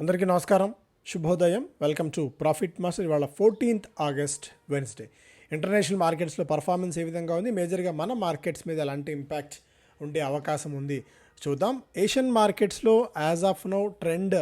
అందరికీ నమస్కారం. శుభోదయం. వెల్కమ్ టు ప్రాఫిట్ మాస్టర్ ఇవాళ ఫోర్టీన్త్ ఆగస్ట్ వెన్స్డే ఇంటర్నేషనల్ మార్కెట్స్లో పర్ఫార్మెన్స్ ఏ విధంగా ఉంది? మేజర్గా మన మార్కెట్స్ మీద ఎలాంటి ఇంపాక్ట్ ఉండే అవకాశం ఉంది? చూద్దాం. ఏషియన్ మార్కెట్స్లో యాజ్ ఆఫ్ నో ట్రెండ్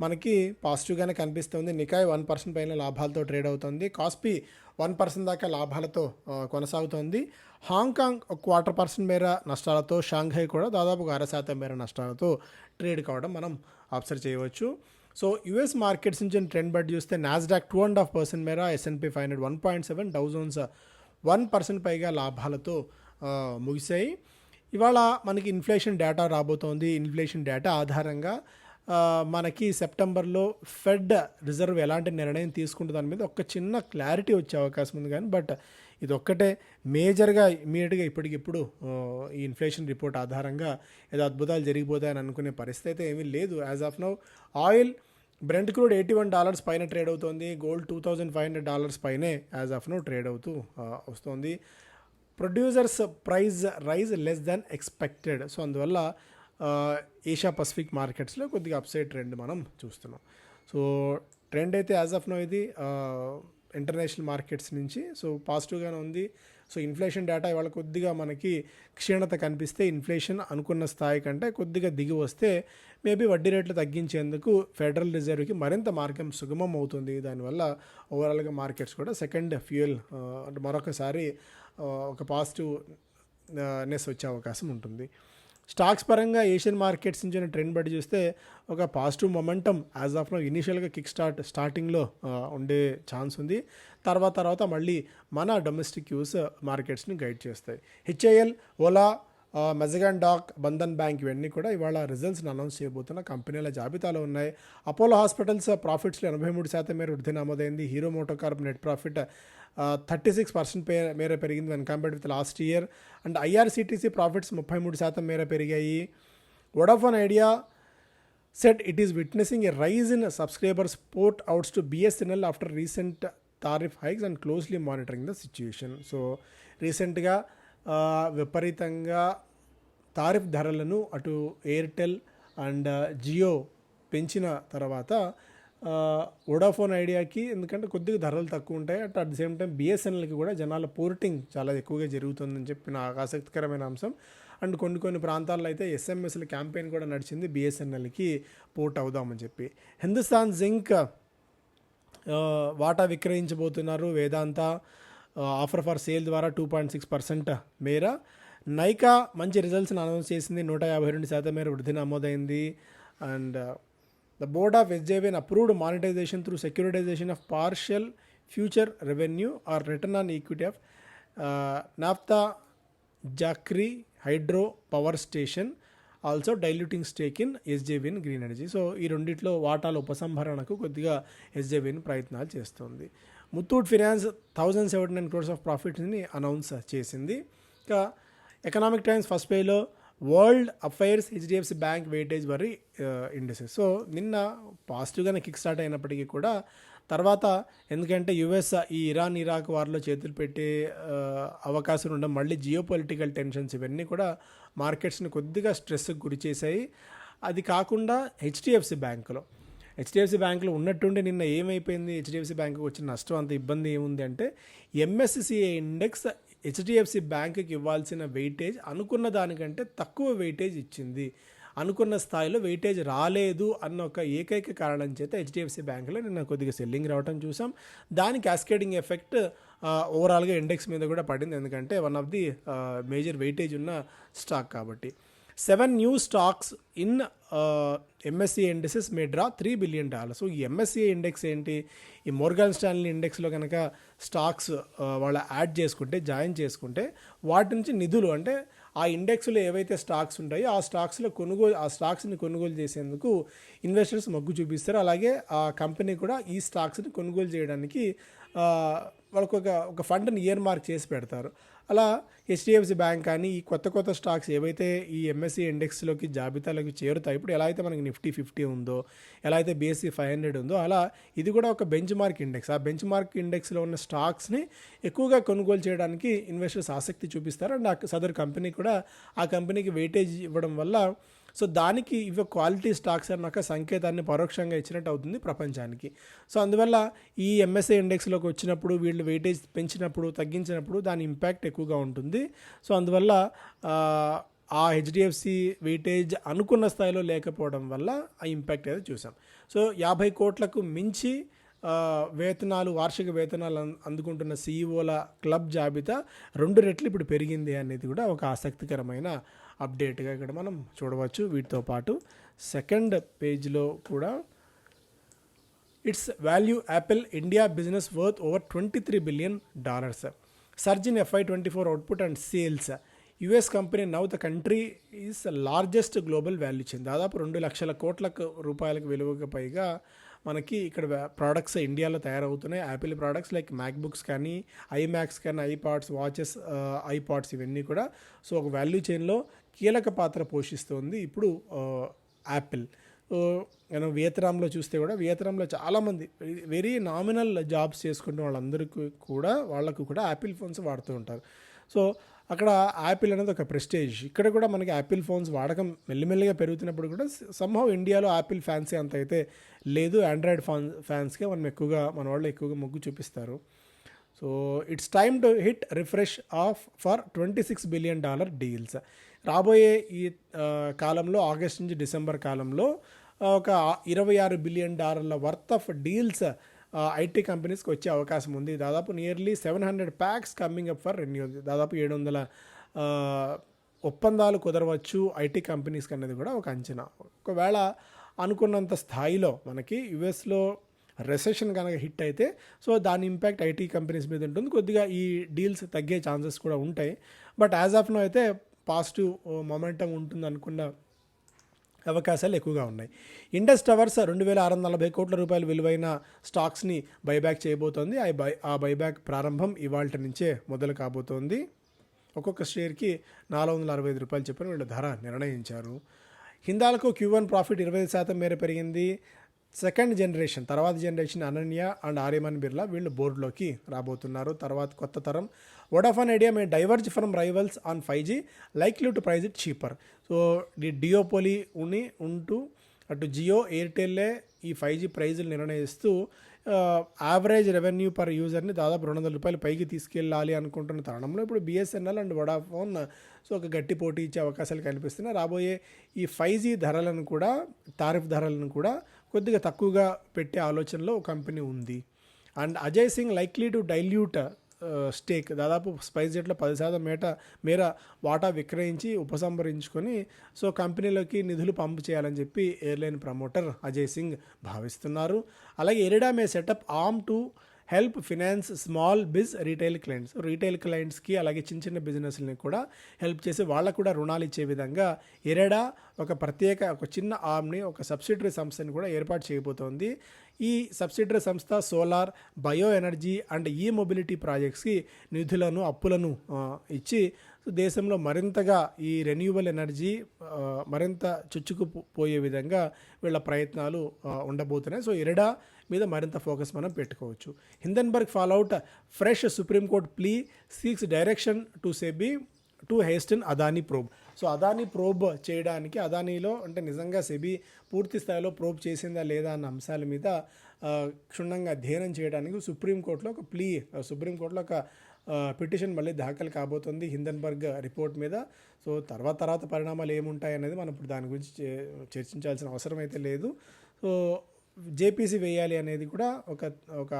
మనకి పాజిటివ్గానే కనిపిస్తుంది. నికాయ్ వన్ పర్సెంట్ పైన లాభాలతో ట్రేడ్ అవుతుంది. కాస్పీ వన్ పర్సెంట్ దాకా లాభాలతో కొనసాగుతోంది. హాంకాంగ్ ఒక క్వార్టర్ పర్సెంట్ మేర నష్టాలతో షాంఘై కూడా దాదాపు అర శాతం మేర నష్టాలతో ట్రేడ్ కావడం మనం అబ్జర్వ్ చేయవచ్చు. సో యుఎస్ మార్కెట్స్ నుంచి ట్రెండ్ బట్ చూస్తే Nasdaq two and half percent మేర S and P five hundred one point seven thousands one percent పైగా లాభాలతో uh, ముగిశాయి. ఇవాళ మనకి ఇన్ఫ్లేషన్ డేటా రాబోతోంది. ఇన్ఫ్లేషన్ డేటా ఆధారంగా uh, మనకి సెప్టెంబర్లో ఫెడ్ రిజర్వ్ ఎలాంటి నిర్ణయం తీసుకుంటుంది దాని మీద ఒక చిన్న క్లారిటీ వచ్చే అవకాశం ఉంది కానీ బట్ ఇదొక్కటే మేజర్గా ఇమీడియట్గా ఇప్పటికిప్పుడు ఈ ఇన్ఫ్లేషన్ రిపోర్ట్ ఆధారంగా ఏదో అద్భుతాలు జరిగిపోతాయని అనుకునే పరిస్థితి అయితే ఏమీ లేదు. As of now oil Brent crude eighty one dollars పైన ట్రేడ్ అవుతోంది. Gold two thousand five hundred dollars పైనే యాజ్ ఆఫ్ నో ట్రేడ్ అవుతూ వస్తుంది వస్తోంది. Producers price rise less than expected. So అందువల్ల ఏషియా పసిఫిక్ మార్కెట్స్లో కొద్దిగా అప్సైడ్ ట్రెండ్ మనం చూస్తున్నాం. సో ట్రెండ్ అయితే యాజ్ ఆఫ్ నో ఇది ఇంటర్నేషనల్ మార్కెట్స్ నుంచి. సో పాజిటివ్గానే ఉంది. సో ఇన్ఫ్లేషన్ డేటా ఇవాళ కొద్దిగా మనకి క్షీణత కనిపిస్తే ఇన్ఫ్లేషన్ అనుకున్న స్థాయి కంటే కొద్దిగా దిగి వస్తే మేబీ వడ్డీ రేట్లు తగ్గించేందుకు ఫెడరల్ రిజర్వ్కి మరింత మార్గం సుగమం అవుతుంది. దానివల్ల ఓవరాల్గా మార్కెట్స్ కూడా సెకండ్ ఫ్యూయల్ uh, అంటే మరొకసారి uh, ఒక పాజిటివ్ నెస్ uh, వచ్చే అవకాశం ఉంటుంది. స్టాక్స్ పరంగా ఏషియన్ మార్కెట్స్ నుంచి ట్రెండ్ బట్టి చూస్తే ఒక positive momentum as of now ఇనీషియల్గా కిక్ స్టార్ట్ స్టార్టింగ్లో ఉండే ఛాన్స్ ఉంది. తర్వాత తర్వాత మళ్ళీ మన డొమెస్టిక్ యూస్ మార్కెట్స్ని గైడ్ చేస్తాయి. HAL Ola Mazagon dock Bandhan bank ఇవన్నీ కూడా ఇవాళ రిజల్ట్స్ని అనౌన్స్ చేయబోతున్న కంపెనీల జాబితాలో ఉన్నాయి. అపోలో హాస్పిటల్స్ ప్రాఫిట్స్లో ఎనభై మూడు శాతం మేర వృద్ధి నమోదైంది. Hero MotoCorp net profit thirty six percent మేర పెరిగింది when compared with last year and IRCTC profits ముప్పై మూడు శాతం మేర పెరిగాయి. Vodafone Idea said it is witnessing a rise in subscribers port outs to BSNL after recent tariff hikes and closely monitoring the situation so రీసెంట్గా విపరీతంగా tariff ధరలను అటు Airtel and Jio పెంచిన తర్వాత వోడాఫోన్ ఐడియాకి ఎందుకంటే కొద్దిగా ధరలు తక్కువ ఉంటాయి. At at the same time బిఎస్ఎన్ఎల్కి కూడా జనాల పోర్టింగ్ చాలా ఎక్కువగా జరుగుతుందని చెప్పిన ఆసక్తికరమైన అంశం. అండ్ కొన్ని కొన్ని ప్రాంతాల్లో అయితే ఎస్ఎంఎస్ల క్యాంపెయిన్ కూడా నడిచింది బిఎస్ఎన్ఎల్కి పోర్ట్ అవుదామని చెప్పి. హిందుస్థాన్ జింక్ వాటా విక్రయించబోతున్నారు వేదాంత. ఆఫర్ ఫర్ సేల్ ద్వారా టూ పాయింట్ సిక్స్ పర్సెంట్ మేర నైకా మంచి రిజల్ట్స్ని అనౌన్స్ చేసింది. నూట యాభై రెండు శాతం మేర వృద్ధి నమోదైంది. And the board of SJVN approved monetisation through securitisation of partial future revenue or return on equity of naphtha Jhakri hydro power station also diluting stake in SJVN green energy so ఈ రెండిట్లో వాటాల ఉపసంహరణకు కొద్దిగా ఎస్జేవిన్ ప్రయత్నాలు చేస్తుంది. Muthoot finance thousand seventy nine crores of ప్రాఫిట్స్ని announce చేసింది. ఇంకా economic times first పేలో world affairs HDFC bank weightage వరి ఇండస్ట్రీస్ సో నిన్న పాజిటివ్గానే కిక్ స్టార్ట్ అయినప్పటికీ కూడా తర్వాత ఎందుకంటే యుఎస్ ఈ ఇరాన్ ఇరాక్ వారిలో చేతులు పెట్టే అవకాశం ఉండడం మళ్ళీ జియో పొలిటికల్ టెన్షన్స్ ఇవన్నీ కూడా మార్కెట్స్ని కొద్దిగా స్ట్రెస్కి గురి చేశాయి. అది కాకుండా హెచ్డిఎఫ్సి బ్యాంకులో హెచ్డిఎఫ్సి బ్యాంకులో ఉన్నట్టుండి నిన్న ఏమైపోయింది? హెచ్డిఎఫ్సి బ్యాంకుకి వచ్చిన నష్టం అంత ఇబ్బంది ఏముంది అంటే ఎంఎస్సిఏ ఇండెక్స్ హెచ్డిఎఫ్సి బ్యాంకుకి ఇవ్వాల్సిన వెయిటేజ్ అనుకున్న దానికంటే తక్కువ వెయిటేజ్ ఇచ్చింది. అనుకున్న స్థాయిలో వెయిటేజ్ రాలేదు అన్న ఒక ఏకైక కారణం చేత హెచ్డిఎఫ్సి బ్యాంకులో నిన్న కొద్దిగా సెల్లింగ్ రావడం చూసాం. దాని క్యాస్కేడింగ్ ఎఫెక్ట్ ఓవరాల్గా ఇండెక్స్ మీద కూడా పడింది. ఎందుకంటే one of the major weightage ఉన్న స్టాక్ కాబట్టి. Seven new stocks in MSCI indexes may draw three billion dollars so ఈ ఎంఎస్సీ ఇండెక్స్ ఏంటి? ఈ మోర్గాన్ స్టాన్లీ ఇండెక్స్లో కనుక స్టాక్స్ వాళ్ళు యాడ్ చేసుకుంటే జాయిన్ చేసుకుంటే వాటి నుంచి నిధులు అంటే ఆ ఇండెక్స్లో ఏవైతే స్టాక్స్ ఉంటాయో ఆ స్టాక్స్లో కొనుగోలు ఆ స్టాక్స్ని కొనుగోలు చేసేందుకు ఇన్వెస్టర్స్ మొగ్గు చూపిస్తారు. అలాగే ఆ కంపెనీ కూడా ఈ స్టాక్స్ని కొనుగోలు చేయడానికి వాళ్ళకొక వాళ్ళకు ఒక ఒక ఫండ్ని ఇయర్ మార్క్ చేసి పెడతారు. అలా హెచ్డిఎఫ్సి బ్యాంక్ కానీ ఈ కొత్త కొత్త స్టాక్స్ ఏవైతే ఈ ఎంఎస్సీ ఇండెక్స్లోకి జాబితాలోకి చేరుతాయి ఇప్పుడు ఎలా అయితే మనకి నిఫ్టీ ఫిఫ్టీ ఉందో ఎలా అయితే బీఎస్సీ ఫైవ్ హండ్రెడ్ ఉందో అలా ఇది కూడా ఒక బెంచ్ మార్క్ ఇండెక్స్. ఆ బెంచ్ మార్క్ ఇండెక్స్లో ఉన్న స్టాక్స్ని ఎక్కువగా కొనుగోలు చేయడానికి ఇన్వెస్టర్స్ ఆసక్తి చూపిస్తారు. అండ్ ఆ సదర్ కంపెనీ కూడా ఆ కంపెనీకి వెయిటేజ్ ఇవ్వడం వల్ల సో దానికి ఇవి క్వాలిటీ స్టాక్స్ అన్న ఒక సంకేతాన్ని పరోక్షంగా ఇచ్చినట్టు అవుతుంది ప్రపంచానికి. సో అందువల్ల ఈ ఎంఎస్ఐ ఇండెక్స్లోకి వచ్చినప్పుడు వీళ్ళు వెయిటేజ్ పెంచినప్పుడు తగ్గించినప్పుడు దాని ఇంపాక్ట్ ఎక్కువగా ఉంటుంది. సో అందువల్ల ఆ, హెచ్డిఎఫ్సి వెయిటేజ్ అనుకున్న స్థాయిలో లేకపోవడం వల్ల ఆ ఇంపాక్ట్ అయితే చూసాం. సో యాభై కోట్లకు మించి వేతనాలు వార్షిక వేతనాలు అందుకుంటున్న సీఈఓల క్లబ్ జాబితా రెండు రెట్లు ఇప్పుడు పెరిగింది అనేది కూడా ఒక ఆసక్తికరమైన అప్డేట్గా ఇక్కడ మనం చూడవచ్చు. వీటితో పాటు సెకండ్ పేజ్లో కూడా it's value Apple India business worth over twenty three billion dollars. Surge in FY twenty four output and sales. US company now the country is largest global value chain దాదాపు రెండు లక్షల కోట్లకు రూపాయలకు విలువకు పైగా మనకి ఇక్కడ ప్రోడక్ట్స్ ఇండియాలో తయారవుతున్నాయి. యాపిల్ ప్రోడక్ట్స్ లైక్ మ్యాక్బుక్స్ కానీ ఐమ్యాక్స్ కానీ ఐపాడ్స్ వాచెస్ ఐపాడ్స్ ఇవన్నీ కూడా. సో ఒక వాల్యూ చైన్లో కీలక పాత్ర పోషిస్తుంది. ఇప్పుడు యాపిల్. మనం వియత్నాంలో చూస్తే కూడా వియత్నాంలో చాలామంది వెరీ నామినల్ జాబ్స్ చేసుకుంటున్న వాళ్ళందరికీ కూడా వాళ్ళకు కూడా యాపిల్ ఫోన్స్ వాడుతూ ఉంటారు. సో అక్కడ యాపిల్ అనేది ఒక ప్రెస్టేజ్. ఇక్కడ కూడా మనకి యాపిల్ ఫోన్స్ వాడకం మెల్లిమెల్లిగా పెరుగుతున్నప్పుడు కూడా సంభవ్ ఇండియాలో యాపిల్ ఫ్యాన్సీ అంత అయితే లేదు. ఆండ్రాయిడ్ ఫాన్ ఫ్యాన్స్కే మనం ఎక్కువగా మన వాళ్ళు ఎక్కువగా మొగ్గు చూపిస్తారు. So it's time to hit refresh off for twenty six billion dollar deals. రాబోయే ఈ కాలంలో ఆగస్ట్ నుంచి డిసెంబర్ కాలంలో ఒక ఇరవై ఆరు బిలియన్ డాలర్ల వర్త్ ఆఫ్ డీల్స్ ఐటీ కంపెనీస్కి వచ్చే అవకాశం ఉంది. దాదాపు nearly seven hundred packs coming up for renewal దాదాపు ఏడు వందల ఒప్పందాలు కుదరవచ్చు ఐటీ కంపెనీస్కి అనేది కూడా ఒక అంచనా. ఒకవేళ అనుకున్నంత స్థాయిలో మనకి యుఎస్లో రెసెషన్ కనుక హిట్ అయితే సో దాని ఇంపాక్ట్ ఐటీ కంపెనీస్ మీద ఉంటుంది. కొద్దిగా ఈ డీల్స్ తగ్గే ఛాన్సెస్ కూడా ఉంటాయి. బట్ యాజ్ ఆఫ్ నో అయితే పాజిటివ్ మొమెంటం ఉంటుంది అనుకున్న అవకాశాలు ఎక్కువగా ఉన్నాయి. ఇండస్ టవర్స్ రెండు వేల ఆరు వందల నలభై కోట్ల రూపాయల విలువైన స్టాక్స్ని బైబ్యాక్ చేయబోతోంది. ఆ బై ఆ బైబ్యాక్ ప్రారంభం ఇవాళ నుంచే మొదలు కాబోతోంది. ఒక్కొక్క షేర్కి నాలుగు వందల అరవై ఐదు రూపాయలు చెప్పిన వీళ్ళ ధర నిర్ణయించారు. హిందాలకు క్యూ వన్ ప్రాఫిట్ ఇరవై ఐదు శాతం మేర పెరిగింది. సెకండ్ జనరేషన్ తర్వాత జనరేషన్ అనన్య అండ్ ఆర్యమన్ బిర్లా వీళ్ళు బోర్డులోకి రాబోతున్నారు. తర్వాత కొత్త తరం. Vodafone Idea may diverge from rivals on five G likely to price it cheaper so the duopoly ఉని ఉంటూ అటు జియో ఎయిర్టెల్లే ఈ ఫైవ్ జీ ప్రైజులు నిర్ణయిస్తూ యావరేజ్ రెవెన్యూ పర్ యూజర్ని దాదాపు రెండు వందల రూపాయలు పైకి తీసుకెళ్ళాలి అనుకుంటున్న తరుణంలో ఇప్పుడు బిఎస్ఎన్ఎల్ అండ్ వడాఫోన్ సో ఒక గట్టి పోటీ ఇచ్చే అవకాశాలు కనిపిస్తున్నాయి. రాబోయే ఈ ఫైవ్ జీ ధరలను కూడా తారిఫ్ ధరలను కూడా కొద్దిగా తక్కువగా పెట్టే ఆలోచనలో కంపెనీ ఉంది. And Ajay Singh likely to dilute stake దాదాపు స్పైస్ జెట్లో పది శాతం మేట మేర వాటా విక్రయించి ఉపసంహరించుకొని సో కంపెనీలోకి నిధులు పంపు చేయాలని చెప్పి ఎయిర్లైన్ ప్రమోటర్ అజయ్ సింగ్ భావిస్తున్నారు. అలాగే IREDA may set up arm to help finance small biz retail clients. Retail క్లయింట్స్కి అలాగే చిన్న చిన్న బిజినెస్ని కూడా హెల్ప్ చేసి వాళ్ళకు కూడా రుణాలు ఇచ్చే విధంగా ఎరడా ఒక ప్రత్యేక ఒక చిన్న ఆర్మ్ని ఒక సబ్సిడరీ సంస్థని కూడా ఏర్పాటు చేయబోతోంది. ఈ సబ్సిడరీ సంస్థ solar bio energy and e mobility ప్రాజెక్ట్స్కి నిధులను అప్పులను ఇచ్చి దేశంలో మరింతగా ఈ రెన్యూవల్ ఎనర్జీ మరింత చుచ్చుకుపోయే విధంగా వీళ్ళ ప్రయత్నాలు ఉండబోతున్నాయి. సో ఎరడా మీద మరింత ఫోకస్ మనం పెట్టుకోవచ్చు. Hindenburg fallout fresh supreme court plea seeks direction to SEBI to hasten Adani probe so Adani probe చేయడానికి అదానీలో అంటే నిజంగా సెబీ పూర్తి స్థాయిలో ప్రోబ్ చేసిందా లేదా అన్న అంశాల మీద క్షుణ్ణంగా అధ్యయనం చేయడానికి సుప్రీంకోర్టులో ఒక ప్లీ సుప్రీంకోర్టులో ఒక పిటిషన్ మళ్ళీ దాఖలు కాబోతుంది హిందన్బర్గ్ రిపోర్ట్ మీద. సో తర్వాత తర్వాత పరిణామాలు ఏముంటాయి అనేది మనం ఇప్పుడు దాని గురించి చే- చర్చించాల్సిన అవసరం అయితే లేదు. సో జేపీసీ వేయాలి అనేది కూడా ఒక ఒక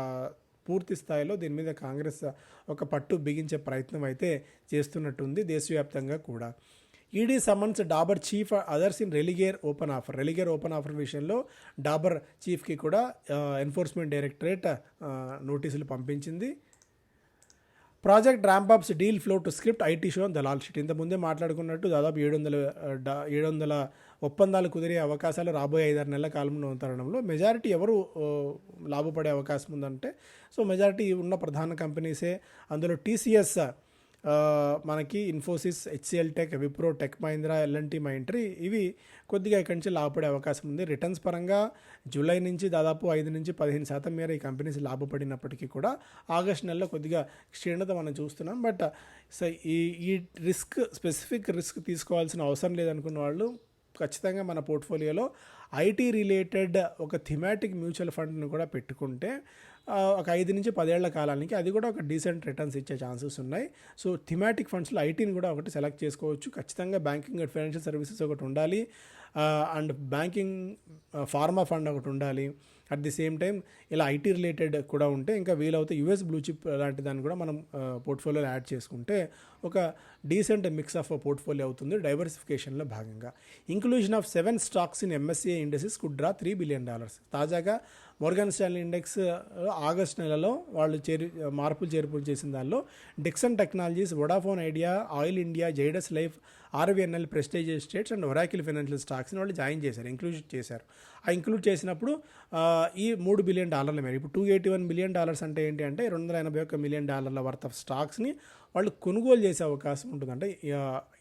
పూర్తి స్థాయిలో దీని మీద కాంగ్రెస్ ఒక పట్టు బిగించే ప్రయత్నం అయితే చేస్తున్నట్టుంది దేశవ్యాప్తంగా కూడా. ED summons Dabur chief others in Religare open offer. Religare open offer విషయంలో డాబర్ చీఫ్కి కూడా ఎన్ఫోర్స్మెంట్ డైరెక్టరేట్ నోటీసులు పంపించింది. Project ramp ups deal flow to script IT show Dalal Street. ఇంత ముందే మాట్లాడుకున్నట్టు దాదాపు ఏడు వందల ఏడు వందల ఒప్పందాలు కుదిరే అవకాశాలు రాబోయే ఐదారు నెలల కాలంలో ఉన్న తరుణంలో మెజారిటీ ఎవరు లాభపడే అవకాశం ఉందంటే సో మెజారిటీ ఉన్న ప్రధాన కంపెనీసే. అందులో టీసీఎస్ మనకి Infosys HCL Tech Wipro Tech Mahindra L and T Mindtree ఇవి కొద్దిగా ఇక్కడి నుంచి లాభపడే అవకాశం ఉంది. రిటర్న్స్ పరంగా జూలై నుంచి దాదాపు ఐదు నుంచి పదిహేను శాతం మేర ఈ కంపెనీస్ లాభపడినప్పటికీ కూడా ఆగస్ట్ నెలలో కొద్దిగా క్షీణత మనం చూస్తున్నాం. బట్ సో ఈ ఈ రిస్క్ స్పెసిఫిక్ రిస్క్ తీసుకోవాల్సిన అవసరం లేదనుకున్న వాళ్ళు ఖచ్చితంగా మన పోర్ట్ఫోలియోలో ఐటీ రిలేటెడ్ ఒక థిమాటిక్ మ్యూచువల్ ఫండ్ని కూడా పెట్టుకుంటే ఒక ఐదు నుంచి పదేళ్ళ కాలానికి అది కూడా ఒక డీసెంట్ రిటర్న్స్ ఇచ్చే ఛాన్సెస్ ఉన్నాయి. సో థిమాటిక్ ఫండ్స్లో ఐటీని కూడా ఒకటి సెలెక్ట్ చేసుకోవచ్చు. ఖచ్చితంగా బ్యాంకింగ్ అండ్ ఫైనాన్షియల్ సర్వీసెస్ ఒకటి ఉండాలి. అండ్ బ్యాంకింగ్ ఫార్మా ఫండ్ ఒకటి ఉండాలి. అట్ ది సేమ్ టైం ఇలా ఐటీ రిలేటెడ్ కూడా ఉంటే ఇంకా వీలవుతే యూఎస్ బ్లూ చిప్ లాంటి దాన్ని కూడా మనం పోర్ట్ఫోలియోలో యాడ్ చేసుకుంటే ఒక డీసెంట్ మిక్స్ ఆఫ్ పోర్ట్ఫోలియో అవుతుంది డైవర్సిఫికేషన్లో భాగంగా. Inclusion of seven stocks in MSCI industries could draw three billion dollars తాజాగా మోర్గన్ స్టాన్లీ ఇండెక్స్ ఆగస్ట్ నెలలో వాళ్ళు చేరి మార్పులు చేర్పులు చేసిన దానిలో Dixon Technologies Vodafone Idea Oil India Zydus Life RVNL Prestige Estates and Oracle Financial స్టాక్స్ని వాళ్ళు జాయిన్ చేశారు ఇంక్లూడ్ చేశారు. ఆ ఇంక్లూడ్ చేసినప్పుడు ఈ మూడు బిలియన్ డాలర్ల మేర ఇప్పుడు two eighty one million dollars అంటే ఏంటి అంటే రెండు వందల ఎనభై ఒక్క మిలియన్ డాలర్ల వర్త్ ఆఫ్ స్టాక్స్ని వాళ్ళు కొనుగోలు చేసే అవకాశం ఉంటుంది అంటే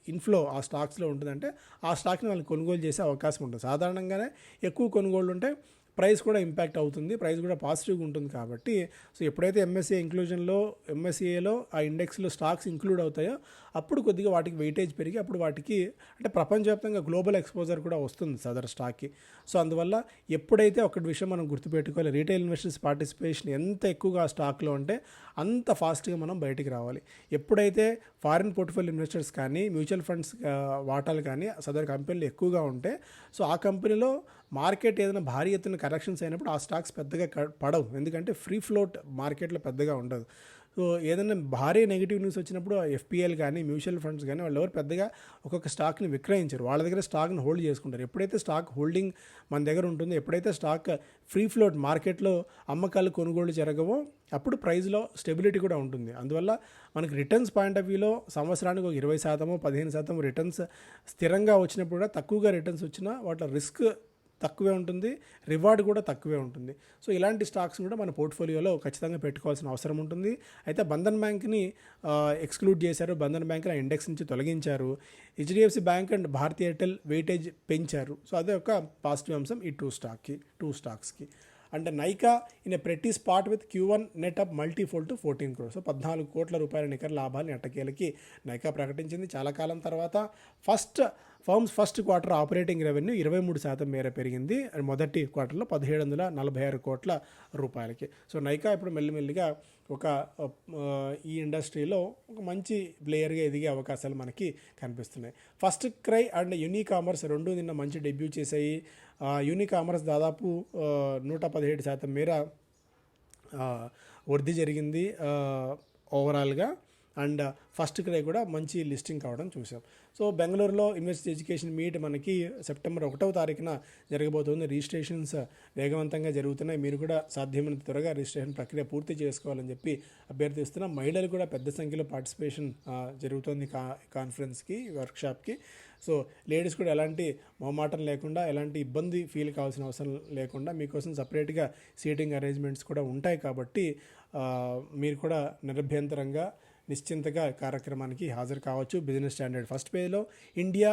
ఇన్ఫ్లో ఆ స్టాక్స్లో ఉంటుందంటే ఆ స్టాక్ని వాళ్ళు కొనుగోలు చేసే అవకాశం ఉంటుంది. సాధారణంగానే ఎక్కువ కొనుగోళ్ళు ఉంటే ప్రైస్ కూడా ఇంపాక్ట్ అవుతుంది ప్రైస్ కూడా పాజిటివ్గా ఉంటుంది కాబట్టి. సో ఎప్పుడైతే ఎంఎస్ఏ ఇంక్లూజన్లో ఎంఎస్ఏలో ఆ ఇండెక్స్లో స్టాక్స్ ఇంక్లూడ్ అవుతాయో అప్పుడు కొద్దిగా వాటికి వెయిటేజ్ పెరిగి అప్పుడు వాటికి అంటే ప్రపంచవ్యాప్తంగా గ్లోబల్ ఎక్స్పోజర్ కూడా వస్తుంది సదర్ స్టాక్కి. సో అందువల్ల ఎప్పుడైతే ఒకటి విషయం మనం గుర్తుపెట్టుకోవాలి రీటైల్ ఇన్వెస్టర్స్ పార్టిసిపేషన్ ఎంత ఎక్కువగా ఆ స్టాక్లో ఉంటే అంత ఫాస్ట్గా మనం బయటికి రావాలి. ఎప్పుడైతే ఫారిన్ పోర్ట్ఫోలియో ఇన్వెస్టర్స్ కానీ మ్యూచువల్ ఫండ్స్ వాటాలు కానీ సదర్ కంపెనీలు ఎక్కువగా ఉంటే సో ఆ కంపెనీలో మార్కెట్ ఏదైనా భారీ ఎత్తున కరెక్షన్స్ అయినప్పుడు ఆ స్టాక్స్ పెద్దగా పడవు. ఎందుకంటే ఫ్రీ ఫ్లోట్ మార్కెట్లో పెద్దగా ఉండదు. సో ఏదైనా భారీ నెగిటివ్ న్యూస్ వచ్చినప్పుడు ఎఫ్పిఎల్ కానీ మ్యూచువల్ ఫండ్స్ కానీ వాళ్ళు ఎవరు పెద్దగా ఒక్కొక్క స్టాక్ని విక్రయించారు. వాళ్ళ దగ్గర స్టాక్ని హోల్డ్ చేసుకుంటారు. ఎప్పుడైతే స్టాక్ హోల్డింగ్ మన దగ్గర ఉంటుందో ఎప్పుడైతే స్టాక్ ఫ్రీ ఫ్లోట్ మార్కెట్లో అమ్మకాలు కొనుగోలు జరగవో అప్పుడు ప్రైస్లో స్టెబిలిటీ కూడా ఉంటుంది. అందువల్ల మనకి రిటర్న్స్ పాయింట్ ఆఫ్ వ్యూలో సంవత్సరానికి ఒక ఇరవై శాతము పదిహేను శాతం రిటర్న్స్ స్థిరంగా వచ్చినప్పుడు కూడా తక్కువగా రిటర్న్స్ వచ్చినా వాటి రిస్క్ తక్కువే ఉంటుంది రివార్డ్ కూడా తక్కువే ఉంటుంది. సో ఇలాంటి స్టాక్స్ కూడా మన పోర్ట్ఫోలియోలో ఖచ్చితంగా పెట్టుకోవాల్సిన అవసరం ఉంటుంది. అయితే బంధన్ బ్యాంక్ని ఎక్స్క్లూడ్ చేశారు. బంధన్ బ్యాంక్ని ఇండెక్స్ నుంచి తొలగించారు. HDFC bank and Bharti Airtel weightage పెంచారు. సో అదే ఒక పాజిటివ్ అంశం ఈ టూ స్టాక్కి టూ స్టాక్స్కి. అంటే Nykaa in a pretty spot with Q one net up multifold to fourteen crores. So పద్నాలుగు కోట్ల రూపాయల నికర లాభాన్ని ఎట్టకేలకి నైకా ప్రకటించింది. చాలా కాలం తర్వాత first firms first quarter operating revenue ఇరవై మూడు శాతం మేర పెరిగింది. అండ్ మొదటి క్వార్టర్లో పదిహేడు వందల నలభై ఆరు కోట్ల రూపాయలకి. సో నైకా ఇప్పుడు మెల్లిమెల్లిగా ఒక ఈ ఇండస్ట్రీలో ఒక మంచి ప్లేయర్గా ఎదిగే అవకాశాలు మనకి కనిపిస్తున్నాయి. FirstCry and Unicommerce రెండు నిన్న మంచి డెబ్యూ చేశాయి. యూనీ కామర్స్ దాదాపు నూట పదిహేడు శాతం మేర వృద్ధి జరిగింది. ఓవరాల్గా అండ్ uh, ఫస్ట్ క్రై కూడా మంచి లిస్టింగ్ కావడం చూసాం సో బెంగళూరులో ఇన్వెస్ట్ ఎడ్యుకేషన్ మీట్ మనకి సెప్టెంబర్ ఒకటవ తారీఖున జరగబోతుంది. రిజిస్ట్రేషన్స్ uh, వేగవంతంగా జరుగుతున్నాయి. మీరు కూడా సాధ్యమైనంత త్వరగా రిజిస్ట్రేషన్ ప్రక్రియ పూర్తి చేసుకోవాలని చెప్పి అభ్యర్థిస్తున్నాం. మహిళలు కూడా పెద్ద సంఖ్యలో పార్టిసిపేషన్ uh, జరుగుతుంది కా కాన్ఫరెన్స్కి వర్క్షాప్కి సో లేడీస్ కూడా ఎలాంటి మొహమాటం లేకుండా ఎలాంటి ఇబ్బంది ఫీల్ కావాల్సిన అవసరం లేకుండా మీకోసం సపరేట్గా సీటింగ్ అరేంజ్మెంట్స్ కూడా ఉంటాయి కాబట్టి మీరు కూడా నిరభ్యంతరంగా నిశ్చింతగా కార్యక్రమానికి హాజరు కావచ్చు. బిజినెస్ స్టాండర్డ్ ఫస్ట్ పేజ్లో India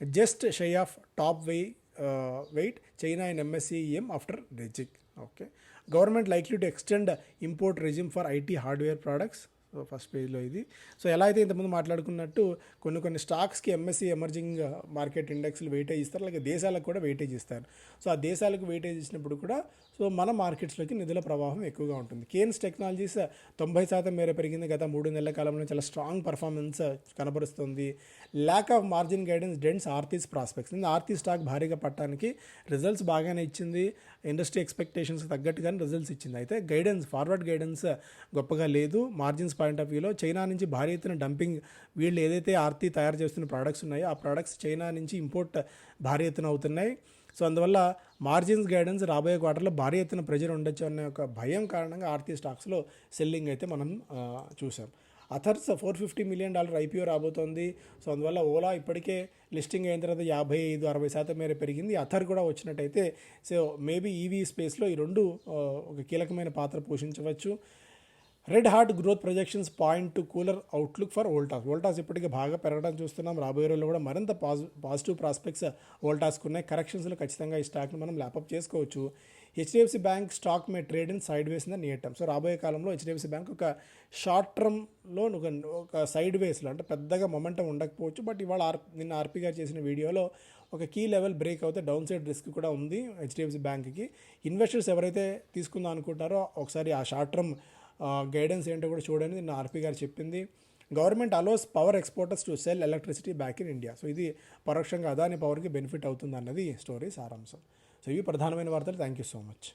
just shy of top weigh weight China and M S C M after rejig okay government likely to extend import regime for IT hardware products so first పేజ్లో ఇది. So ఎలా అయితే ఇంతకుముందు మాట్లాడుకున్నట్టు కొన్ని కొన్ని స్టాక్స్కి ఎంఎస్సి ఎమర్జింగ్ మార్కెట్ ఇండెక్స్లు వెయిటేజ్ ఇస్తారు. అలాగే దేశాలకు కూడా వెయిటేజ్ ఇస్తారు. సో ఆ దేశాలకు వెయిటేజ్ ఇచ్చినప్పుడు కూడా సో మన మార్కెట్స్లోకి నిధుల ప్రవాహం ఎక్కువగా ఉంటుంది. కేన్స్ టెక్నాలజీస్ తొంభై శాతం మేర పెరిగింది గత మూడు నెలల కాలంలో చాలా strong performance కనబరుస్తుంది. Lack of margin guidance dents Aarti's prospects Aarti stock భారీగా పట్టడానికి రిజల్ట్స్ బాగానే ఇచ్చింది. ఇండస్ట్రీ ఎక్స్పెక్టేషన్స్ తగ్గట్టుగానే రిజల్ట్స్ ఇచ్చింది. అయితే గైడెన్స్ ఫార్వర్డ్ గైడెన్స్ గొప్పగా లేదు. మార్జిన్స్ పాయింట్ ఆఫ్ వ్యూలో చైనా నుంచి భారీ ఎత్తున డంపింగ్ వీళ్ళు ఏదైతే ఆర్తీ తయారు చేస్తున్న ప్రోడక్ట్స్ ఉన్నాయో ఆ ప్రోడక్ట్స్ చైనా నుంచి ఇంపోర్ట్ భారీ ఎత్తున అవుతున్నాయి. సో అందువల్ల మార్జిన్స్ గైడెన్స్ రాబోయే క్వార్టర్లో భారీ ఎత్తున ప్రెజర్ ఉండొచ్చు అనే ఒక భయం కారణంగా ఆర్థిక స్టాక్స్లో సెల్లింగ్ అయితే మనం చూసాం Ather's four fifty million dollar IPO రాబోతోంది. సో అందువల్ల ఓలా ఇప్పటికే లిస్టింగ్ అయిన తర్వాత యాభై ఐదు అరవై శాతం మేర పెరిగింది. అథర్ కూడా వచ్చినట్టయితే సో మేబీ ఈవీ స్పేస్లో ఈ రెండు ఒక కీలకమైన పాత్ర పోషించవచ్చు. Red hot growth projections point to cooler outlook for Voltas Voltas ఇప్పటికే బాగా పెరగడం చూస్తున్నాం. రాబోయే రోజుల్లో కూడా మరింత పాజి పాజిటివ్ ప్రాస్పెక్ట్స్ వోల్టాస్కు ఉన్నాయి. కరెక్షన్స్లో ఖచ్చితంగా ఈ స్టాక్ను మనం ల్యాప్అప్ చేసుకోవచ్చు. HDFC bank stock may trade in sideways in near term so రాబోయే కాలంలో హెచ్డిఎఫ్సి బ్యాంక్ ఒక షార్ట్ టర్మ్లో ఒక ఒక సైడ్ వేస్లో అంటే పెద్దగా మొమెంటం ఉండకపోవచ్చు. బట్ ఇవాళ ఆర్ నిన్న ఆర్పీ గారు చేసిన వీడియోలో ఒక కీ లెవెల్ బ్రేక్ అవుతే డౌన్ సైడ్ రిస్క్ కూడా ఉంది హెచ్డిఎఫ్సి బ్యాంక్కి ఇన్వెస్టర్స్ ఎవరైతే తీసుకుందాం అనుకుంటారో ఒకసారి ఆ షార్ట్ టర్మ్ గైడెన్స్ ఏంటో కూడా చూడండి. నిన్న ఆర్పీ గారు చెప్పింది. Government allows power exporters to sell electricity back in India so ఇది పరోక్షంగా అదాని పవర్కి బెనిఫిట్ అవుతుంది అన్నది స్టోరీ సారాంశం. సో ఇవి ప్రధానమైన వార్తలు. Thank you so much